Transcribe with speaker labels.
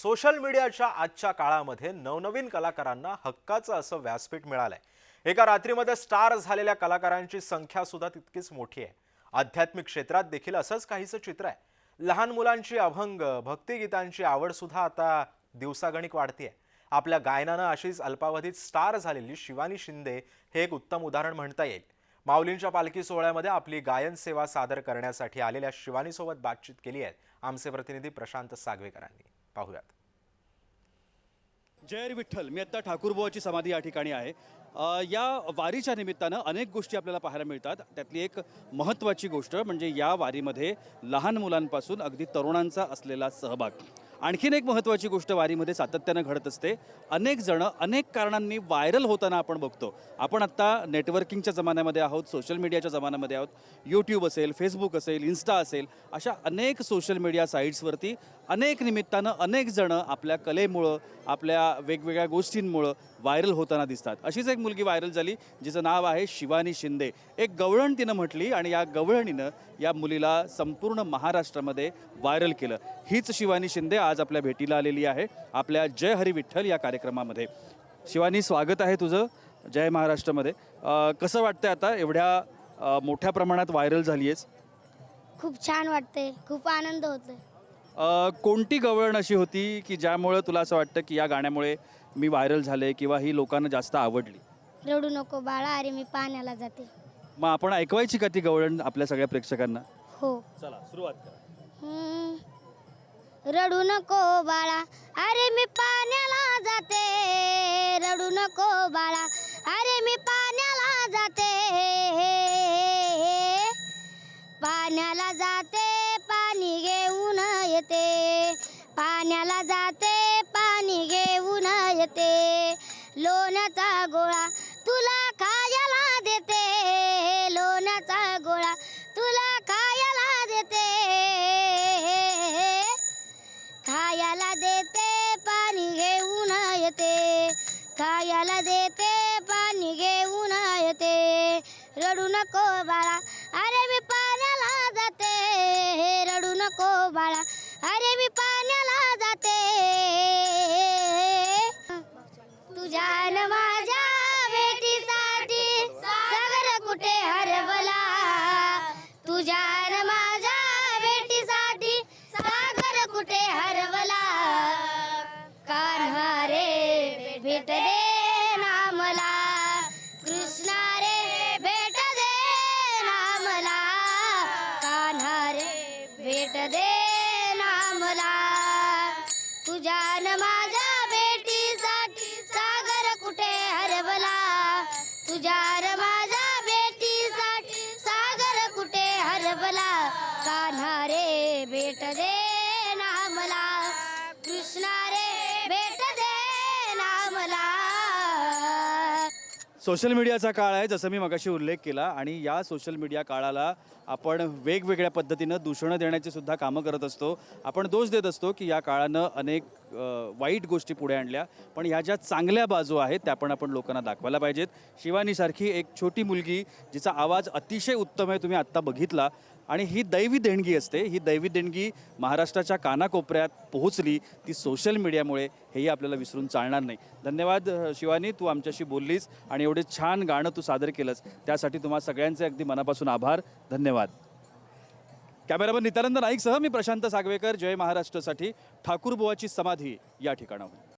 Speaker 1: Social मीडियाच्या आजच्या काळामध्ये नवनवीन कलाकारांना हक्काचं असं व्यासपीठ मिळालंय. एका रात्रीमध्ये स्टार झालेल्या कलाकारांची संख्या सुद्धा तितकीच मोठी आहे. आध्यात्मिक क्षेत्रात देखील असंच काहीचं चित्र आहे. लहान मुलांची अभंग भक्तिगीतांची आवड सुद्धा आता दिवसागणिक वाढतीये. आपल्या गायनानं अशीच अल्पावधीत स्टार झालेली शिवानी शिंदे हे एक उत्तम उदाहरण म्हणता येईल. माऊलींच्या पालखी सोहळ्यामध्ये आपली गायन सेवा सादर करण्यासाठी आलेल्या शिवानीसोबत बातचीत केली आहे. आमचे प्रतिनिधी प्रशांत सागवेकरांनी. पाहूयात.
Speaker 2: जय विठ्ठल मी आत्ता ठाकूरबुवाची समाधी या ठिकाणी आहे. या वारीच्या निमित्तानं अनेक गोष्टी आपल्याला पाहायला मिळतात. त्यातली एक महत्त्वाची गोष्ट म्हणजे या वारीमध्ये लहान मुलांपासून अगदी तरुणांचा असलेला सहभाग. आणखीन एक महत्त्वाची गोष्ट वारीमध्ये सातत्यानं घडत असते. अनेक जणं अनेक कारणांनी व्हायरल होताना आपण बघतो. आपण आत्ता नेटवर्किंगच्या जमान्यामध्ये आहोत सोशल मीडियाच्या जमान्यामध्ये आहोत. यूट्यूब असेल फेसबुक असेल इन्स्टा असेल अशा अनेक सोशल मीडिया साईट्सवरती अनेक निमित्तानं अनेक जणं आपल्या कलेमुळं आपल्या वेगवेगळ्या गोष्टींमुळं व्हायरल होताना दिसतात. अशीच एक मुलगी व्हायरल झाली जिचं नाव आहे शिवानी शिंदे. एक गवळण तिनं म्हटली आणि या गवळणीनं या मुलीला संपूर्ण महाराष्ट्रामध्ये व्हायरल केलं. हीच शिवानी शिंदे आज आपल्या भेटीला आलेली आहे. आपल्या जय हरी विठ्ठल या कार्यक्रमामध्ये. शिवानी स्वागत आहे तुझं जय महाराष्ट्रामध्ये. कसं वाटतंय आता? एवढ्या मोठ्या प्रमाणात व्हायरल झाली आहेस
Speaker 3: खूप छान वाटते खूप आनंद होतोय.
Speaker 2: कोणती गवळण अशी होती की ज्यामुळं तुला असं वाटतं की या गाण्यामुळे मी व्हायरल झाले किंवा ही लोकांना जास्त आवडली?
Speaker 3: रडू नको बाळा अरे मी पाण्याला जाते.
Speaker 2: मग आपण ऐकवायची का ती गवळण आपल्या सगळ्या प्रेक्षकांना?
Speaker 3: हो.
Speaker 2: चला सुरुवात करा.
Speaker 3: रडू नको बाळा. अरे मी पाण्याला जाते. रडू नको बाळा. अरे मी पाण्याला जाते. पाण्याला जाते पाणी घेऊन येते. पाण्याला जाते पाणी घेऊन येते. लोण्याचा गोळा त्याला देते पाणी घेऊन येते. रडू नको बाळा अरे मी पाण्याला जाते. रडू नको बाळा अरे मी पाण्याला जाते. तुझ्या न माझ्या बेटीसाठी सागर कुठे हरवला? तुझ्या न माझ्या बेटीसाठी सागर कुठे हरवला? कान्हा रे भेट दे नामला. तुझ्या न माझ्या भेटीसाठी सागर कुठे हरवला? तुझ्या न माझ्या भेटीसाठी सागर कुठे हरवला? कान्हा रे भेट दे
Speaker 2: सोशल मीडियाचा काळ आहे जसं मी मगाशी उल्लेख केला आणि या सोशल मीडिया काळाला आपण वेगवेगळ्या पद्धतीनं दूषणं देण्याची सुद्धा कामं करत असतो. आपण दोष देत असतो की या काळानं अनेक वाईट गोष्टी पुढे आणल्या. पण ह्या ज्या चांगल्या बाजू आहेत त्या पण आपण लोकांना दाखवायला पाहिजेत. शिवानीसारखी एक छोटी मुलगी जिचा आवाज अतिशय उत्तम आहे तुम्ही आत्ता बघितला. आणि ही दैवी देणगी असते. ही दैवी देणगी महाराष्ट्राच्या कानाकोपऱ्यात पोहोचली ती सोशल मीडियामुळे हेही आपल्याला विसरून चालणार नाही. धन्यवाद शिवानी तू आमच्याशी बोललीस आणि एवढे छान गाणं तू सादर केलंस. त्यासाठी तुम्हा सगळ्यांचे अगदी मनापासून आभार. धन्यवाद. कॅमेरामन नित्यानंद नाईकसह मी प्रशांत सागवेकर. जय महाराष्ट्रासाठी ठाकूरबुवाची समाधी या ठिकाणाहून.